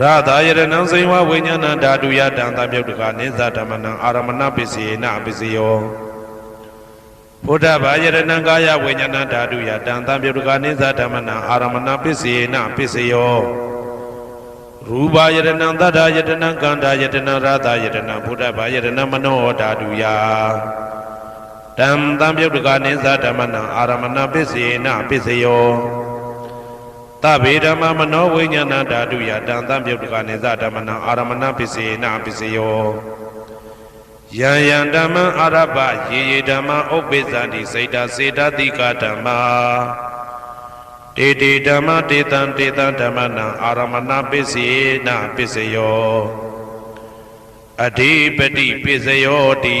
ရသာယရဏံစိဝဝိညာဏဓာတုယတံသံပြုတ်တကနိသဓမ္မနံအာရမဏပစ္စေနပစ္စယောဘုဒ္ဓဘာယရဏံကာယဝိညာဏဓာတုယတံသံပြုတ်တကနိသဓမ္မနံအာရမဏပစ္စေနပစ္စယောရူပယရဏံသတ္တယတနံကန္တာယတနံရသာယတနံဘုဒ္ဓဘာယရဏံမနောဓာတုယတံသံပြုတ်တကနိသဓမ္မနံအာရမဏပစ္စေနပစ္စယော သဗ္ဗေဓမ္မမနောဝိညာဏဓာတုယတံသံပြုတ်တကနိသဓမ္မနံအာရမဏပစ္စေနပစ္စယောယံယံဓမ္မံအာရပယေယေဓမ္မဥပ္ပိသန္တိစိတ်တစေတတိကဓမ္မာတေတေဓမ္မတေတံတေတံဓမ္မနံအာရမဏပစ္စေနပစ္စယောအဓိပတိပစ္စယောတိ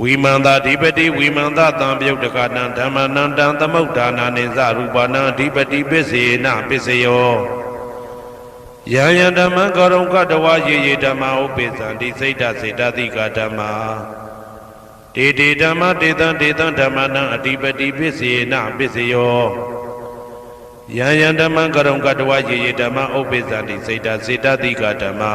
ဝိမန္တာဓိပတိဝိမန္တတံပြုတ်တကနံဓမ္မနံတံသမုဋ္ဌာနာနိသရူပနံအဓိပတိပစ္စေနပစ္စယောယံယံဓမ္မံကောရုံကတဝယေယေဓမ္မဥပိသံတိစိတ်ဓာစေတသိကဓမ္မာတေတေဓမ္မတေတံတေတံဓမ္မနံအဓိပတိပစ္စေနပစ္စယောယံယံဓမ္မံကောရုံကတဝယေယေဓမ္မဥပိသံတိစိတ်ဓာစေတသိကဓမ္မာ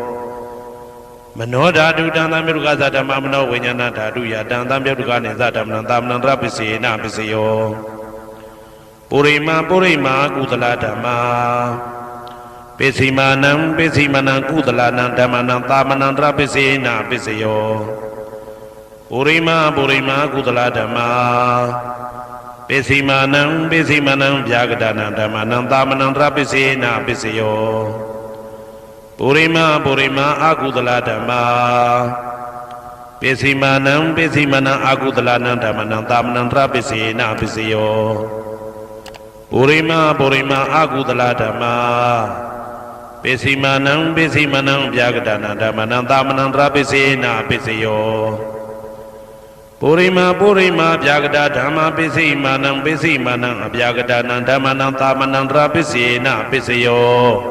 မနောဓာတုတံသံမြုကသဓမ္မမနောဝိညာဏဓာတုယတံသံမြုကနေသဓမ္မနံသာမဏံတရပစ္စေနပစ္စယောပုရိမပုရိမာကုသလဓမ္မာပိစီမာနံပိစီမနံကုသလနံဓမ္မနံသာမဏံတရပစ္စေနပစ္စယောပုရိမပုရိမာကုသလဓမ္မာပိစီမာနံပိစီမနံဗျာကတနံဓမ္မနံသာမဏံတရပစ္စေနပစ္စယော ပုရိမပုရိမအာကုသလဓမ္မာပိစီမာနံပိစီမနံအာကုသလနံဓမ္မနံသာမဏံတရပစ္စေနပစ္စယောပုရိမပုရိမအာကုသလဓမ္မာပိစီမာနံပိစီမနံဗျာကတနာဓမ္မနံသာမဏံတရပစ္စေနပစ္စယောပုရိမပုရိမဗျာကတဓမ္မပိစီမာနံပိစီမာနံအဗျာကတနံဓမ္မနံသာမဏံတရပစ္စေနပစ္စယော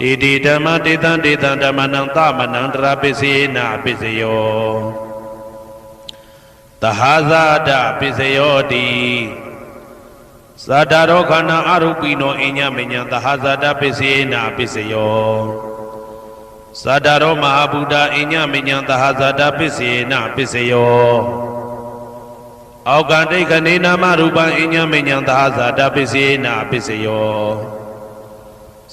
တေတိဓမ္မတေတံတေတံဓမ္မနံသမနံတရာပစ္စေနပစ္စယောတဟာဇာတပစ္စယောတိသတ္တရောခန္ဓာအရုပိနောအညမညံတဟာဇာတပစ္စေနပစ္စယောသတ္တရောမဟာဗုဒ္ဓအညမညံတဟာဇာတပစ္စေနပစ္စယောအောက်ကတိခဏေနာမရူပံအညမညံတဟာဇာတပစ္စေနပစ္စယော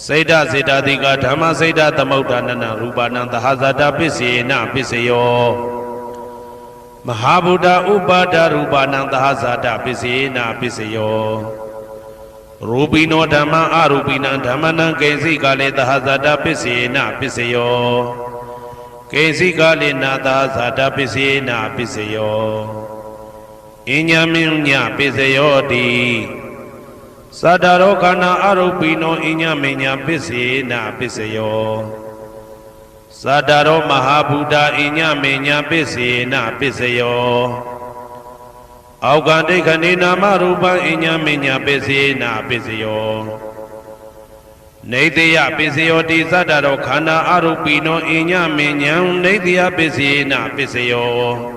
စေတစေတတိကဓမ္မစေတသမုဋ္ဌာနနရူပနံသဟဇာတပစ္စေနပစ္စယောမဟာဗုဒ္ဓဥပါဒရူပနံသဟဇာတပစ္စေနပစ္စယောရူပိနောဓမ္မအရူပိနံဓမ္မနံကိဉ္စိကလေသဟဇာတပစ္စေနပစ္စယောကိစီကလိနာသာဇာတပစ္စေနာပစ္စယောအညမင်းညပစ္စယောတိ သတ္တရောခန္ဓာအရုပိနောအညမင်းညပစ္စေနာပစ္စယောသတ္တရောမဟာဗုဒ္ဓအညမင်းညပစ္စေနာပစ္စယောအောက်ကဒိဋ္ဌနေနာမရူပံအညမင်းညပစ္စေနာပစ္စယောနေတယပစ္စယောတိသတ္တရောခန္ဓာအရုပိနောအညမဉ္ဉံနေတယပစ္စယေနပစ္စယော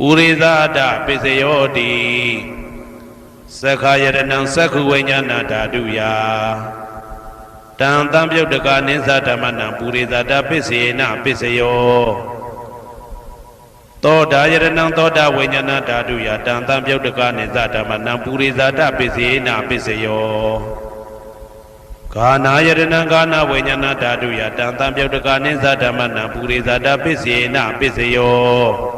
ပုရိသဒပိစယောတိသက္ခာယရဏံသက္ခုဝိညာဏဓာတုယာတံတံပြုတ်တကနိသဓမ္မနံပုရိသတာပစ္စေနပစ္စယောသောတာယရဏံသောတာဝိညာဏဓာတုယတံတံပြုတ်တကနိသဓမ္မနံပုရိသတာပစ္စေနပစ္စယောဂာနာယရဏံဂာနာဝိညာဏဓာတုယတံတံပြုတ်တကနိသဓမ္မနံပုရိသတာပစ္စေနပစ္စယော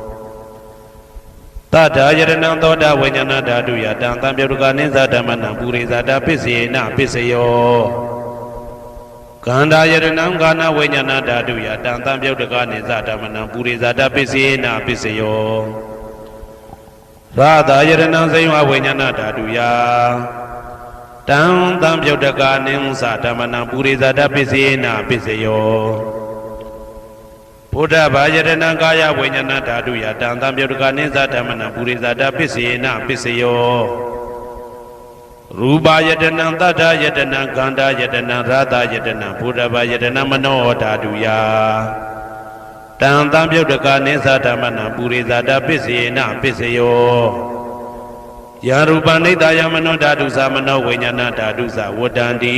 တထာယရဏံသောတာဝိညာဏဓာတုယတံတံပြုတ်တကနိသဓမ္မနံပုရိသတာပစ္စေနပစ္စယောကန္တာယရဏံကာနဝိညာဏဓာတုယတံတံပြုတ်တကနိသဓမ္မနံပုရိသတာပစ္စေနပစ္စယောရာသာယရဏံစိယဝဝိညာဏဓာတုယတံတံပြုတ်တကာနိဉ္စဓမ္မနံပုရိသတပစ္စေနပစ္စယော ဘုဒ္ဓဘာယရဏံကာယဝိညာဏဓာတုယတံတံပြုတ်တကာနိဉ္စဓမ္မနံပုရိသတပစ္စေနပစ္စယောရူပယတနံတတ္ထယတနံကန္တာယတနံရာသယတနံဘုဒ္ဓဘာယတနံမနောဓာတုယတံတံပြုတ်တကာနိသဓမ္မနံပုရိသတာပစ္စေနပစ္စယောယာရူပနိတယမနောဓာတုသမနောဝိညာဏဓာတုသဝတ္တန္တိ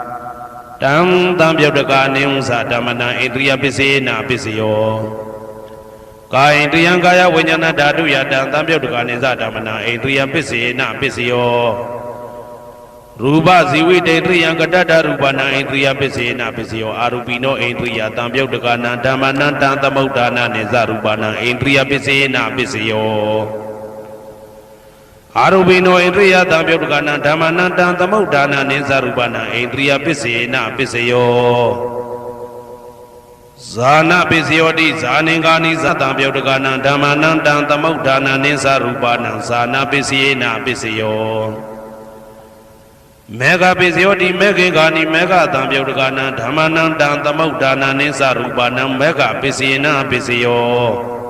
တံတံပြုတ်တကနိဥ္စဓမ္မနံဣန္ဒရိယပစ္စေနပစ္စယောကာယိန္ဒရိယံကာယဝိညာဏဓာတုယတံတံပြုတ်တကနိသဓမ္မနံဣန္ဒရိယပစ္စေနပစ္စယောရူပဇီဝိတေတရိယံကတတ္တရူပနာဣန္ဒရိယပစ္စေနပစ္စယောအာရူပိနောဣန္ဒရိယတံပြုတ်တကနာဓမ္မနံတံသမုဋ္ဌာနာနိဇရူပနာဣန္ဒရိယပစ္စေနပစ္စယော အာရူပိနောဣန္ဒရိယတံပြုတ်တကနာဓမ္မနံတံသမုဋ္ဌာနာနိဇရူပနာဣန္ဒရိယပစ္စေနပစ္စယောဇာနာပစ္စယောတိဇာနေကာနိသတံပြုတ်တကနာဓမ္မနံတံသမုဋ္ဌာနာနိဇရူပနာဇာနာပစ္စယေနပစ္စယောမေဃပိစယောတိမေခေကာနိမေဃတံပြုတ်တကနံဓမ္မနံတံသမုဋ္ဌာနံနိသရူပနံမေဃပိစေနပိစယော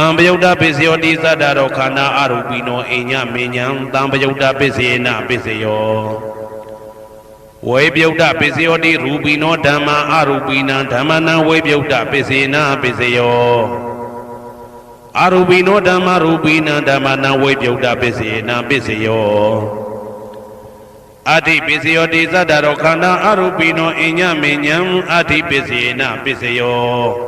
တံပယုတ်တပိစယောတိသတ္တရောခန္ဓာအရူပိနောအိညမေညံတံပယုတ်တပိစေနပိစယောဝေပြုတ်တပိစယောတိရူပိနောဓမ္မာအရူပိနံဓမ္မနံဝေပြုတ်တပိစေနပိစယောအရူပိနောဓမ္မာရူပိနံဓမ္မနံဝေပြုတ်တပိစေနပိစယောအဋ္ဌိပစ္စယောတိသတ္တရောခန္ဓာအရူပိနောအညမေညံအဋ္ဌိပစ္စေနပစ္စယော